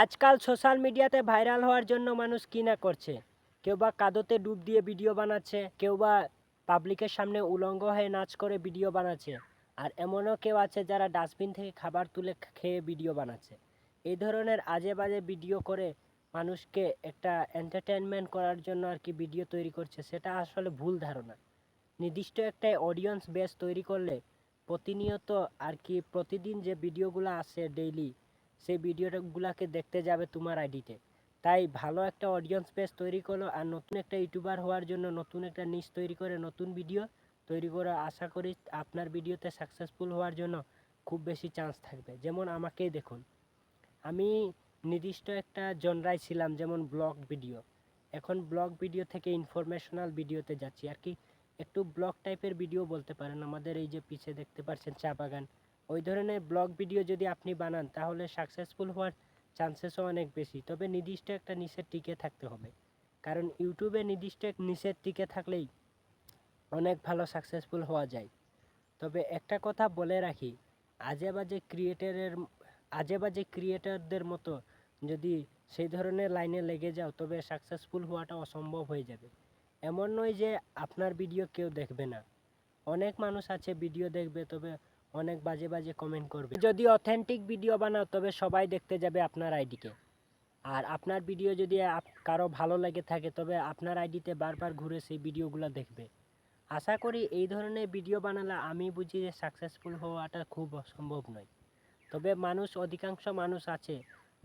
আজকাল সোশ্যাল মিডিয়াতে ভাইরাল হওয়ার জন্য মানুষ কী না করছে? কেউ বা কাদোতে ডুব দিয়ে ভিডিও বানাচ্ছে, কেউ বা পাবলিকের সামনে উলঙ্গ হয়ে নাচ করে ভিডিও বানাচ্ছে, আর এমনও কেউ আছে যারা ডাস্টবিন থেকে খাবার তুলে খেয়ে ভিডিও বানাচ্ছে। এই ধরনের আজে বাজে ভিডিও করে মানুষকে একটা এন্টারটেনমেন্ট করার জন্য আর কি ভিডিও তৈরি করছে, সেটা আসলে ভুল ধারণা। নির্দিষ্ট একটা অডিয়েন্স বেস তৈরি করলে প্রতিনিয়ত আর কি প্রতিদিন যে ভিডিওগুলো আসে ডেইলি সেই ভিডিওগুলোকে দেখতে যাবে তোমার আইডিতে। তাই ভালো একটা অডিয়েন্স বেস তৈরি করো আর নতুন একটা ইউটিউবার হওয়ার জন্য নতুন একটা নিশ তৈরি করে নতুন ভিডিও তৈরি করে। আশা করি আপনার ভিডিওতে সাকসেসফুল হওয়ার জন্য খুব বেশি চান্স থাকবে। যেমন আমাকেই দেখুন। আমি নির্দিষ্ট একটা জনরায় ছিলাম, যেমন ব্লগ ভিডিও এখন ব্লগ ভিডিও থেকে ইনফরমেশনাল ভিডিওতে যাচ্ছি। আর কি একটু ব্লগ টাইপের ভিডিও বলতে পারেন। আমাদের এই যে পিছে দেখতে পাচ্ছেন চা বাগান। ওই ধরনের ব্লগ ভিডিও যদি আপনি বানান, তাহলে সাকসেসফুল হওয়ার চান্সেসও অনেক বেশি। তবে নির্দিষ্ট একটা নিচের টিকে থাকতে হবে। কারণ ইউটিউবে নির্দিষ্ট এক নিচের টিকে থাকলেই অনেক ভালো সাকসেসফুল হওয়া যায়। তবে একটা কথা বলে রাখি আজে বাজে ক্রিয়েটারের আজে বাজে ক্রিয়েটারদের মতো যদি সেই ধরনের লাইনে লেগে যাও, তবে সাকসেসফুল হওয়াটা অসম্ভব হয়ে যাবে। এমন নয় যে আপনার ভিডিও কেউ দেখবে না। অনেক মানুষ আছে ভিডিও দেখবে, তবে অনেক বাজে বাজে কমেন্ট করবে। যদি অথেন্টিক ভিডিও বানাও, তবে সবাই দেখতে যাবে আপনার আইডিকে। আর আপনার ভিডিও যদি কারও ভালো লেগে থাকে, তবে আপনার আইডিতে বারবার ঘুরে সেই ভিডিওগুলো দেখবে। আশা করি এই ধরনের ভিডিও বানালে আমি বুঝি যে সাকসেসফুল হওয়াটা খুব অসম্ভব নয়। তবে মানুষ, অধিকাংশ মানুষ আছে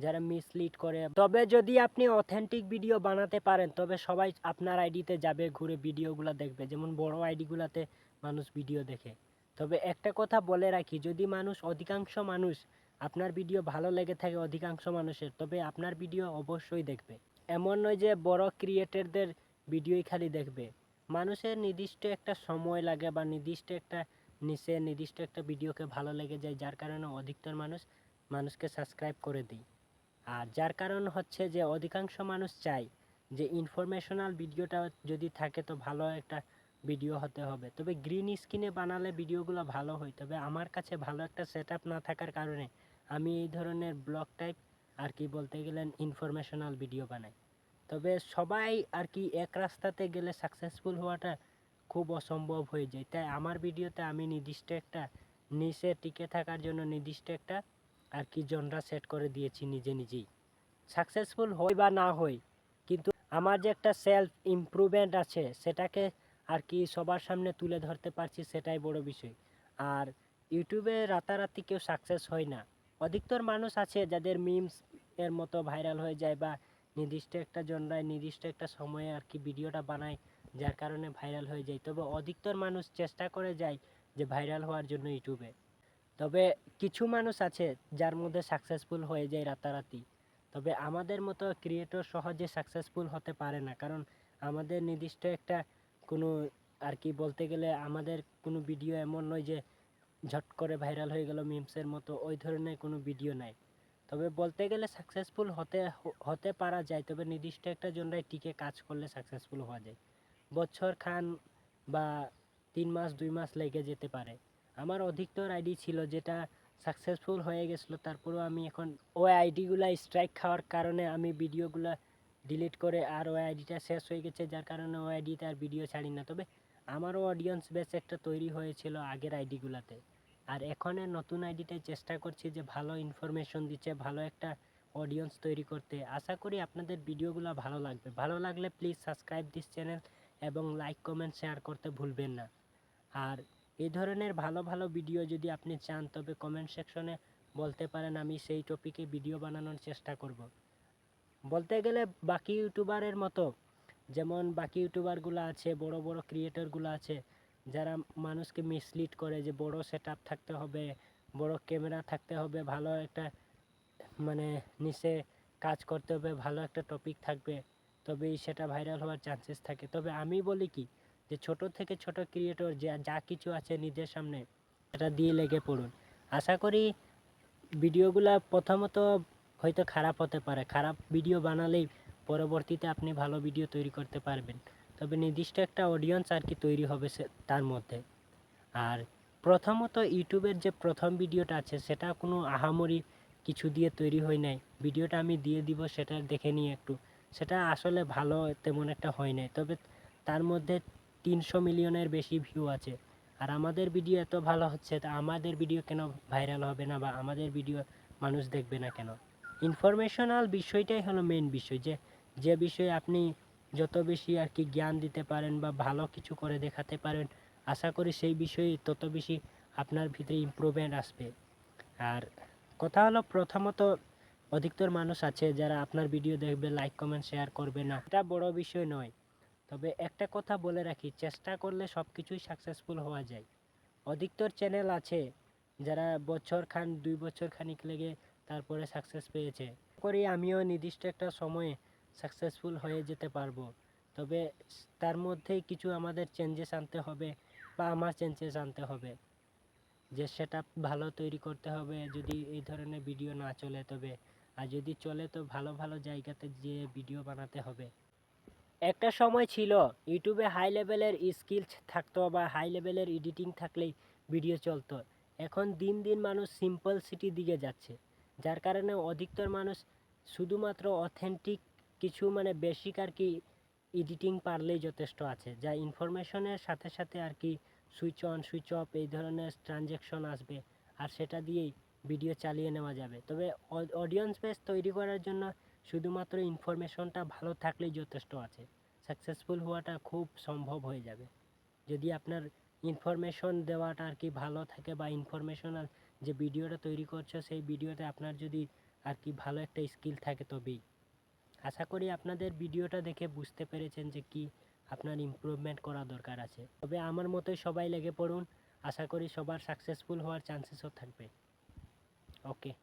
যারা মিসলিড করে। তবে যদি আপনি অথেন্টিক ভিডিও বানাতে পারেন, তবে সবাই আপনার আইডিতে যাবে, ঘুরে ভিডিওগুলো দেখবে। যেমন বড় আইডিগুলোতে মানুষ ভিডিও দেখে। তবে একটা কথা বলে রাখি, যদি মানুষ, অধিকাংশ মানুষ, আপনার ভিডিও ভালো লেগে থাকে অধিকাংশ মানুষের, তবে আপনার ভিডিও অবশ্যই দেখবে। এমন নয় যে বড় ক্রিয়েটরদের ভিডিওই খালি দেখবে। মানুষের নির্দিষ্ট একটা সময় লাগে বা নির্দিষ্ট একটা নিচে নির্দিষ্ট একটা ভিডিওকে ভালো লেগে যায়, যার কারণে অধিকতর মানুষ মানুষকে সাবস্ক্রাইব করে দিই আর যার কারণ হচ্ছে যে অধিকাংশ মানুষ চায় যে ইনফরমেশনাল ভিডিওটা যদি থাকে তো ভালো একটা ভিডিও হতে হবে। তবে গ্রিন স্ক্রিনে বানালে ভিডিওগুলো ভালো হয়। তবে আমার কাছে ভালো একটা সেট না থাকার কারণে আমি এই ধরনের ব্লগ টাইপ আর কি বলতে গেলেন ইনফরমেশনাল ভিডিও বানাই। তবে সবাই আর কি এক রাস্তাতে গেলে সাকসেসফুল হওয়াটা খুব অসম্ভব হয়ে যায়। তাই আমার ভিডিওতে আমি নির্দিষ্ট একটা নিচে টিকে থাকার জন্য নির্দিষ্ট একটা আর কি জনরা সেট করে দিয়েছি নিজে নিজেই। সাকসেসফুল হই বা না হই কিন্তু আমার যে একটা সেলফ ইমপ্রুভমেন্ট আছে, সেটাকে আর কি সবার সামনে তুলে ধরতে পারছি সেটাই বড় বিষয়। আর ইউটিউবে রাতারাতি কেউ সাকসেস হয় না। অধিকতর মানুষ আছে যাদের মিমস এর মতো ভাইরাল হয়ে যায় বা নির্দিষ্ট একটা জনরায় নির্দিষ্ট একটা সময়ে আর কি ভিডিওটা বানায়, যার কারণে ভাইরাল হয়ে যায়। তবে অধিকতর মানুষ চেষ্টা করে যায় যে ভাইরাল হওয়ার জন্য ইউটিউবে। তবে কিছু মানুষ আছে যার মধ্যে সাকসেসফুল হয়ে যায় রাতারাতি। তবে আমাদের মতো ক্রিয়েটর সহজে সাকসেসফুল হতে পারে না। কারণ আমাদের নির্দিষ্ট একটা কোনো আর কি বলতে গেলে আমাদের কোনো ভিডিও এমন নয় যে ঝট করে ভাইরাল হয়ে গেল মিমসের মতো, ওই ধরনের কোনো ভিডিও নাই। তবে বলতে গেলে সাকসেসফুল হতে হতে পারা যায়, তবে নির্দিষ্ট একটা জনরায় টিকে কাজ করলে সাকসেসফুল হওয়া যায়। বছর খান বা তিন মাস, দুই মাস লেগে যেতে পারে। আমার অধিকতর আইডি ছিল যেটা সাকসেসফুল হয়ে গেছিল, তারপরেও আমি এখন ওই আইডিগুলা স্ট্রাইক খাওয়ার কারণে আমি ভিডিওগুলা ডিলিট করে আর ওই আইডিটা শেষ হয়ে গেছে, যার কারণে ওই আইডিতে আর ভিডিও ছাড়ি না। তবে আমারও অডিয়েন্স বেশ একটা তৈরি হয়েছিল আগের আইডিগুলাতে আর এখনের নতুন আইডিটায় চেষ্টা করছি যে ভালো ইনফরমেশন দিচ্ছে, ভালো একটা অডিয়েন্স তৈরি করতে। আশা করি আপনাদের ভিডিওগুলো ভালো লাগবে। ভালো লাগলে প্লিজ সাবস্ক্রাইব দিস চ্যানেল এবং লাইক কমেন্ট শেয়ার করতে ভুলবেন না। আর এই ধরনের ভালো ভালো ভিডিও যদি আপনি চান, তবে কমেন্ট সেকশনে বলতে পারেন, আমি সেই টপিকে ভিডিও বানানোর চেষ্টা করব। বলতে গেলে বাকি ইউটিউবারের মতো, যেমন বাকি ইউটিউবারগুলো আছে, বড় বড় ক্রিয়েটরগুলো আছে, যারা মানুষকে মিসলিড করে যে বড় সেট থাকতে হবে, বড় ক্যামেরা থাকতে হবে, ভালো একটা মানে নিচে কাজ করতে হবে, ভালো একটা টপিক থাকবে তবেই সেটা ভাইরাল হওয়ার চান্সেস থাকে। তবে আমি বলি কি, যে ছোট থেকে ছোট ক্রিয়েটর যা যা কিছু আছে নিজের সামনে, সেটা দিয়ে লেগে পড়ুন। আশা করি ভিডিওগুলো প্রথমত হয়তো খারাপ হতে পারে। খারাপ ভিডিও বানালেই পরবর্তীতে আপনি ভালো ভিডিও তৈরি করতে পারবেন। তবে নির্দিষ্ট একটা অডিয়েন্স আর কি তৈরি হবে সে, তার মধ্যে। আর প্রথমত ইউটিউবের যে প্রথম ভিডিওটা আছে, সেটা কোনো আহামরি কিছু দিয়ে তৈরি হয় নাই। ভিডিওটা আমি দিয়ে দিব, সেটা দেখে নিয়ে একটু। সেটা আসলে ভালো তেমন একটা হয় নাই। তবে তার মধ্যে তিনশো মিলিয়নের বেশি ভিউ আছে। আর আমাদের ভিডিও এত ভালো হচ্ছে, তা আমাদের ভিডিও কেন ভাইরাল হবে না বা আমাদের ভিডিও মানুষ দেখবে না কেন? ইনফরমেশনাল বিষয়টাই হলো মেন বিষয় যে যে বিষয়ে আপনি যত বেশি আর কি জ্ঞান দিতে পারেন বা ভালো কিছু করে দেখাতে পারেন, আশা করি সেই বিষয়ে তত বেশি আপনার ভিতরে ইমপ্রুভমেন্ট আসবে। আর কথা হলো প্রথমত অধিকতর মানুষ আছে যারা আপনার ভিডিও দেখবে লাইক কমেন্ট শেয়ার করবে না। এটা বড় বিষয় নয়। তবে একটা কথা বলে রাখি, চেষ্টা করলে সব কিছুই সাকসেসফুল হওয়া যায়। অধিকতর চ্যানেল আছে যারা বছর খান দুই বছর খানিক লেগে তারপরে সাকসেস পেয়েছে। করি আমিও নির্দিষ্ট একটা সময়ে সাকসেসফুল হয়ে যেতে পারব। তবে তার মধ্যেই কিছু আমাদের চেঞ্জেস আনতে হবে বা আমার চেঞ্জেস আনতে হবে। যে সেটা ভালো তৈরি করতে হবে, যদি এই ধরনের ভিডিও না চলে তবে। আর যদি চলে তো ভালো ভালো জায়গাতে যে ভিডিও বানাতে হবে। একটা সময় ছিল ইউটিউবে হাই লেভেলের স্কিলস থাকতো বা হাই লেভেলের এডিটিং থাকলেই ভিডিও চলতো। এখন দিন দিন মানুষ সিম্পল সিটি দিকে যাচ্ছে। যার কারণে অধিকতর মানুষ শুধুমাত্র অথেন্টিক কিছু মানে বেসিক আর কি এডিটিং পারলেই যথেষ্ট আছে। যা ইনফরমেশনের সাথে সাথে আর কি সুইচ অন সুইচ অফ এই ধরনের ট্রানজ্যাকশন আসবে আর সেটা দিয়েই ভিডিও চালিয়ে নেওয়া যাবে। তবে অডিয়েন্স বেস তৈরি করার জন্য শুধুমাত্র ইনফরমেশনটা ভালো থাকলেই যথেষ্ট আছে। সাকসেসফুল হওয়াটা খুব সম্ভব হয়ে যাবে। যদি আপনার ইনফরমেশন দেওয়াটা আর কি ভালো থাকে বা ইনফরমেশনাল যে ভিডিওটা তৈরি করছ, সেই ভিডিওতে আপনার যদি আর কি ভালো একটা স্কিল থাকে তবেই। আশা করি আপনাদের ভিডিওটা দেখে বুঝতে পেরেছেন যে কি আপনার ইমপ্রুভমেন্ট করা দরকার আছে। তবে আমার মতোই সবাই লেগে পড়ুন। আশা করি সবার সাকসেসফুল হওয়ার চান্সেসও থাকবে। ওকে